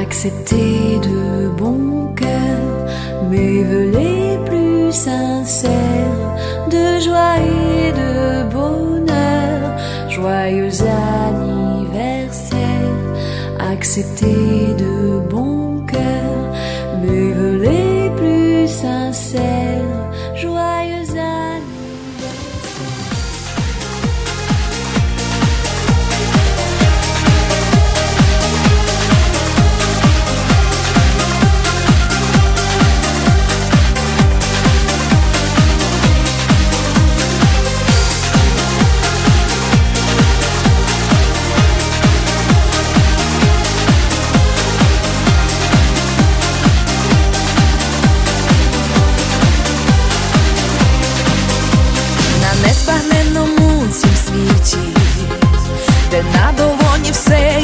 acceptez de bon cœur mes vœux les plus sincères de joie et de bonheur. Joyeux anniversaire, acceptez de bon на долоні все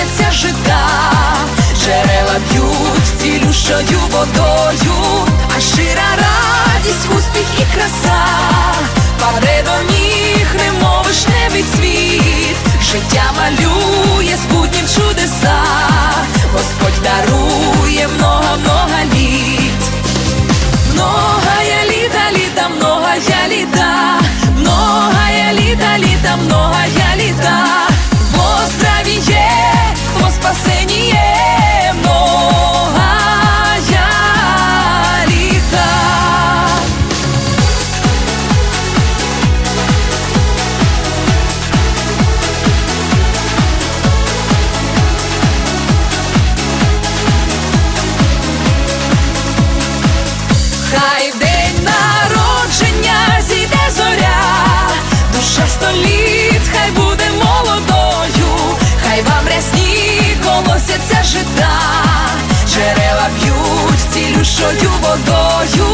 колосяться жита, джерела б'ють цілющою водою, а щира радість, успіх і століт, хай буде молодою, хай вам рясні колосяться жита, джерела б'ють цілющою водою,